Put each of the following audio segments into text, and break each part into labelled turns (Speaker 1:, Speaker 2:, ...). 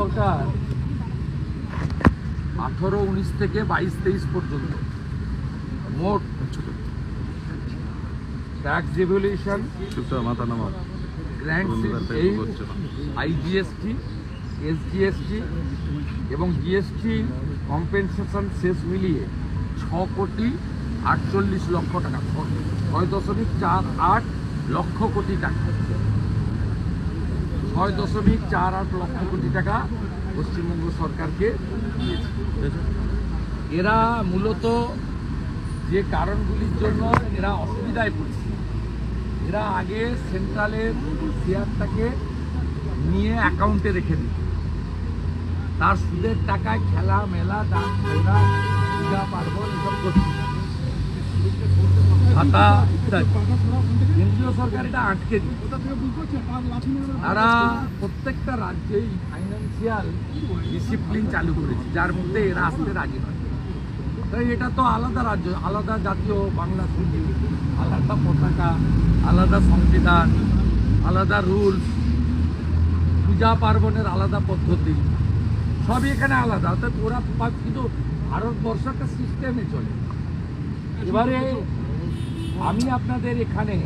Speaker 1: সরকার আঠারো উনিশ থেকে বাইশ তেইশ পর্যন্ত মোট tax revolution grand aid IGST SGST এবং জিএসটি কম্পেনসেশন শেষ মিলিয়ে ছ কোটি আটচল্লিশ লক্ষ টাকা ছয় দশমিক চার আট লক্ষ কোটি টাকা। ছয় দশমিক চার আট লক্ষ কোটি টাকা পশ্চিমবঙ্গ সরকারকে এরা মূলত যে কারণগুলির জন্য এরা অসুবিধায় পড়ছে। এরা আগে সেন্ট্রালের শেয়ারটাকে নিয়ে অ্যাকাউন্টে রেখে দিত। তার সুদের টাকায় খেলা মেলা দান খেলা পূজা পার্বণ এসব করছে ভাতা ইত্যাদি। কেন্দ্রীয় সরকার এটা আটকে তারা প্রত্যেকটা রাজ্যেই ফাইন্যান্সিয়াল ডিসিপ্লিন চালু করেছে, যার মধ্যে এরা আসতে রাজি নয়। তাই এটা তো আলাদা রাজ্য, আলাদা জাতীয় বাংলা সংগীত আলাদা পতাকা, আলাদা সংবিধান, আলাদা রুলস, পূজা পার্বণের আলাদা পদ্ধতি, সবই এখানে আলাদা। অর্থাৎ ওরা কিন্তু ভারতবর্ষ একটা সিস্টেমে চলে। এবারে আমি আপনাদের এখানে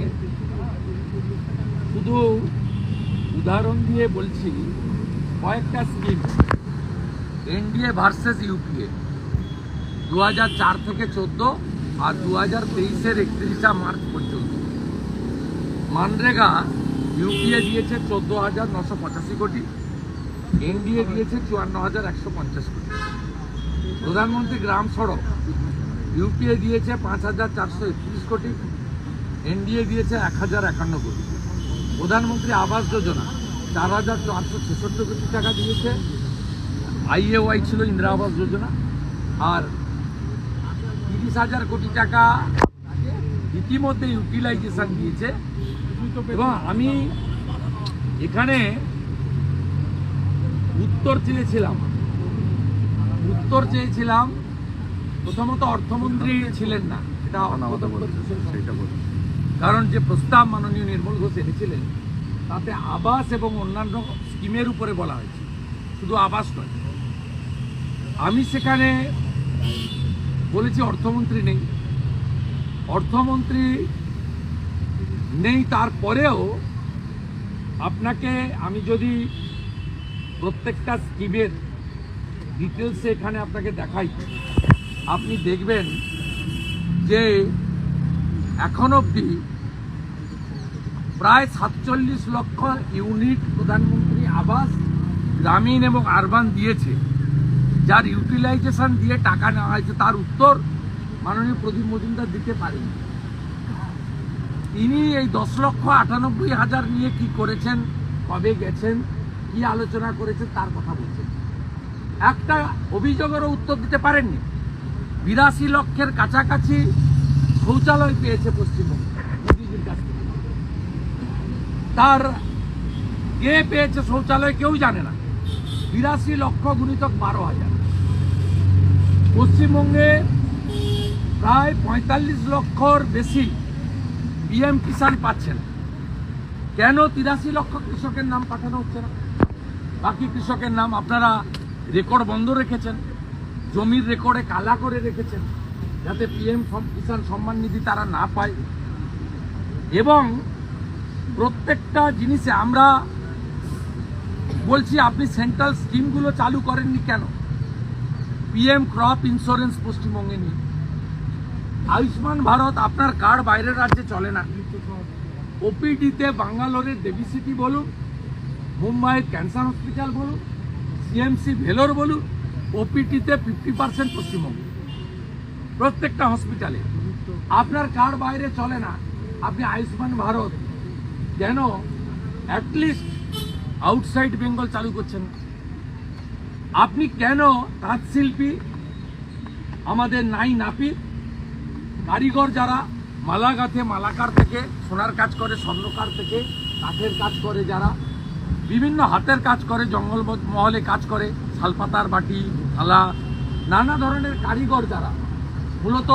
Speaker 1: শুধু উদাহরণ দিয়ে বলছি, কয়েকটা স্কিম এনডিএ ভার্সেস ইউপিএ। দু চার থেকে চোদ্দ আর দু হাজার তেইশের একত্রিশা মার্চ পর্যন্ত। মানরেগা ইউপিএ দিয়েছে চোদ্দ হাজার নশো পঁচাশি কোটি, এনডিএ দিয়েছে চুয়ান্ন হাজার একশো পঞ্চাশ কোটি। প্রধানমন্ত্রী গ্রাম সড়ক ইউপিএ দিয়েছে পাঁচ হাজার চারশো একত্রিশ কোটি, এনডিএ দিয়েছে এক হাজার একান্ন কোটি। প্রধানমন্ত্রী আবাস যোজনা চার হাজার চারশো ছেষট্টি কোটি টাকা দিয়েছে। আইএওয়াই ছিল ইন্দিরা আবাস যোজনা। আর তিরিশ হাজার কোটি টাকা ইতিমধ্যে ইউটিলাইজেশন দিয়েছে। এবং আমি এখানে উত্তর চেয়েছিলাম। উত্তর চেয়েছিলাম প্রথমত অর্থমন্ত্রী ছিলেন না এটা কারণ যে প্রস্তাব মাননীয় নির্মল ঘোষ এনেছিলেন তাতে আবাস এবং অন্যান্য স্কিমের উপরে বলা হয়েছে। শুধু আবাস নয়। আমি সেখানে বলেছি অর্থমন্ত্রী নেই। অর্থমন্ত্রী নেই তারপরেও আপনাকে আমি যদি প্রত্যেকটা স্কিমের ডিটেলসে এখানে আপনাকে দেখাই আপনি দেখবেন যে এখন অবধি প্রায় সাতচল্লিশ লক্ষ ইউনিট প্রধানমন্ত্রী আবাস গ্রামীণ এবং আরবান দিয়েছে, যার ইউটিলাইজেশন দিয়ে টাকা নেওয়া হয়েছে। তার উত্তর মাননীয় প্রদীপ মজুমদার দিতে পারেন। তিনি এই দশ লক্ষ আটানব্বই হাজার নিয়ে কি করেছেন, কবে গেছেন, কি আলোচনা করেছেন, তার কথা বলছেন। একটা অভিযোগেরও উত্তর দিতে পারেননি। বিরাশি লক্ষের কাছাকাছি শৌচালয় পেয়েছে পশ্চিমবঙ্গ, মোদীজির কাছ থেকে। তার কে পেয়েছে শৌচালয় কেউ জানে না। বিরাশি লক্ষ গুণিতক বারো হাজার। পশ্চিমবঙ্গে প্রায় পঁয়তাল্লিশ লক্ষর বেশি পিএম কিষাণ পাচ্ছেন কেন তিরাশি লক্ষ কৃষকের নাম পাঠানো হচ্ছে না? বাকি কৃষকের নাম আপনারা রেকর্ড বন্ধ রেখেছেন। জমির রেকর্ডে কালা করে রেখেছেন, যাতে পিএম কিষাণ সম্মান নিধি তারা না পায়। এবং প্রত্যেকটা জিনিসে আমরা বলছি, আপনি সেন্ট্রাল স্কিমগুলো চালু করেননি কেন? পিএম ক্রপ ইন্স্যুরেন্স পশ্চিমবঙ্গে নিয়ে আয়ুষ্মান ভারত আপনার কার্ড বাইরের রাজ্যে চলে না। ওপিডিতে বাঙ্গালোরের দেবী সিটি বলুন, মুম্বাইয়ের ক্যান্সার হসপিটাল বলুন, সিএমসি ভেলোর বলুন ওপিটিতে ফিফটি পার্সেন্ট পশ্চিমবঙ্গ। প্রত্যেকটা হসপিটালে আপনার কার্ড বাইরে চলে না। আপনি আয়ুষ্মান ভারত কেন অ্যাটলিস্ট আউটসাইড বেঙ্গল চালু করছেন। আপনি কেন তাঁত শিল্পী আমাদের নাই নাপিত। কারিগর যারা মালা গাঁথে মালাকার থেকে, সোনার কাজ করে, স্বর্ণকার থেকে, কাঠের কাজ করে যারা, বিভিন্ন হাতের কাজ করে, জঙ্গল মহলে কাজ করে, শালপাতার বাটি থালা নানা ধরনের কারিগর যারা। মূলত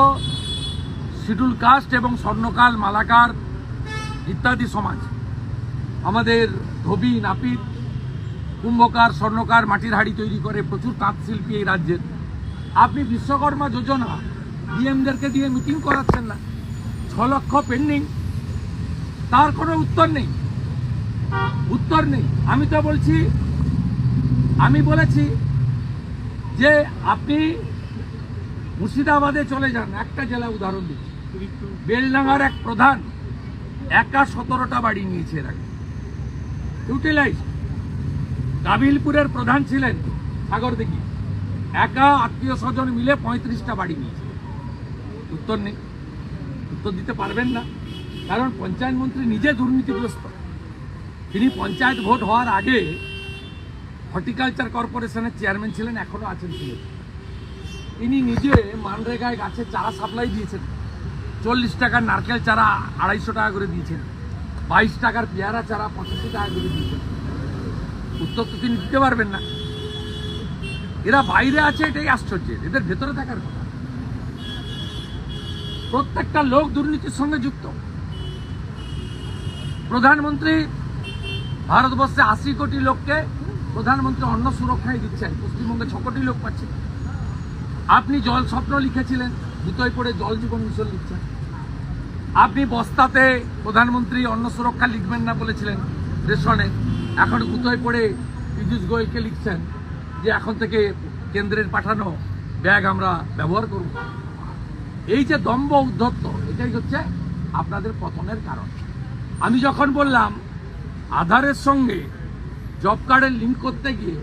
Speaker 1: শিডুল কাস্ট এবং স্বর্ণকাল, মালাকার ইত্যাদি সমাজ। আমাদের ধবি, নাপিত, কুম্ভকার, স্বর্ণকার মাটির হাড়ি তৈরি করে প্রচুর তাঁত শিল্পী এই রাজ্যের। আপনি বিশ্বকর্মা যোজনা ডিএমদেরকে দিয়ে মিটিং করাচ্ছেন না। ছ লক্ষ পেন্ডিং। তার কোনো উত্তর নেই। উত্তর নেই। আমি তো বলছি, আমি বলেছি যে আপনি মুর্শিদাবাদে চলে যান, একটা জেলা উদাহরণ দিচ্ছি। বেলডাঙ্গার এক প্রধান একা সতেরোটা বাড়ি নিয়েছে এর আগে। ইউটিলাইজ কাবিলপুরের প্রধান ছিলেন সাগর দিঘি। একা আত্মীয় স্বজন মিলে পঁয়ত্রিশটা বাড়ি নিয়েছে। উত্তর নেই। উত্তর দিতে পারবেন না। কারণ পঞ্চায়েত মন্ত্রী নিজে দুর্নীতিগ্রস্ত। তিনি পঞ্চায়েত ভোট হওয়ার আগে হর্টিকালচার কর্পোরেশনের চেয়ারম্যান ছিলেন, এখনও আছেন ছিলেন তিনি নিজে মানরেগায় গাছের চারা সাপ্লাই দিয়েছেন। চল্লিশ টাকার নারকেল চারা আড়াইশো টাকা করে দিয়েছেন। বাইশ টাকার পেয়ারা চারা পঁচাশি টাকা করে দিয়েছেন। উত্তর তো তিনি দিতে পারবেন না। এরা বাইরে আছে এটাই আশ্চর্য। এদের ভেতরে থাকার কথা। প্রত্যেকটা লোক দুর্নীতির সঙ্গে যুক্ত। প্রধানমন্ত্রী ভারতবর্ষে আশি কোটি লোককে প্রধানমন্ত্রী অন্ন সুরক্ষায় দিচ্ছেন। পশ্চিমবঙ্গে ছ কোটি লোক পাচ্ছে। আপনি জল স্বপ্ন লিখেছিলেন দুটোই পড়ে জল জীবন মিশন লিখছেন। আপনি বস্তাতে প্রধানমন্ত্রী অন্ন সুরক্ষা লিখবেন না বলেছিলেন রেশনে। এখন গুতোয় পড়ে পীযূষ গোয়েলকে লিখছেন যে এখন থেকে কেন্দ্রের পাঠানো ব্যাগ আমরা ব্যবহার করব। এই যে দম্ভ উদ্ধত্ত, এটাই হচ্ছে আপনাদের পতনের কারণ। আমি যখন বললাম, আধারের সঙ্গে জব কার্ডের লিঙ্ক করতে গিয়ে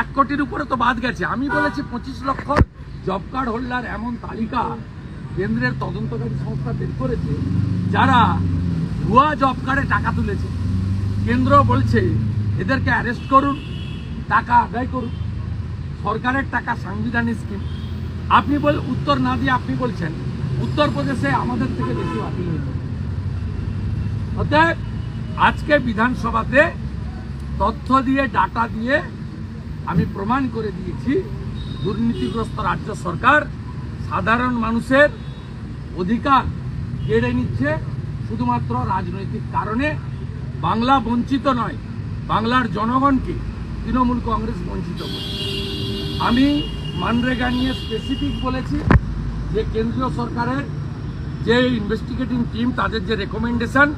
Speaker 1: এক কোটির উপরে তো বাদ গেছে। আমি বলেছি পঁচিশ লক্ষ জব কার্ড হোল্ডার এমন তালিকা কেন্দ্রের তদন্তকারী সংস্থা বের করেছে, যারা ভুয়া জব কার্ডে টাকা তুলেছে। কেন্দ্র বলছে, এদেরকে অ্যারেস্ট করুন, টাকা আদায় করুন। সরকারের টাকা সাংবিধানিক স্কিম আপনি বল, উত্তর না দিয়ে আপনি বলছেন, উত্তরপ্রদেশে আমাদের থেকে বেশি বাতিল হয়েছে। অতএব, আজকে বিধানসভাতে তথ্য দিয়ে ডাটা দিয়ে আমি প্রমাণ করে দিয়েছি, দুর্নীতিগ্রস্ত রাজ্য সরকার সাধারণ মানুষের অধিকার কেড়ে নিচ্ছে শুধুমাত্র রাজনৈতিক কারণে। বাংলা বঞ্চিত নয়, বাংলার জনগণকে তৃণমূল কংগ্রেস বঞ্চিত আমি মানরেগা নিয়ে স্পেসিফিক বলেছি যে কেন্দ্রীয় সরকারের যে ইনভেস্টিগেটিং টিম তাদের যে রেকমেন্ডেশন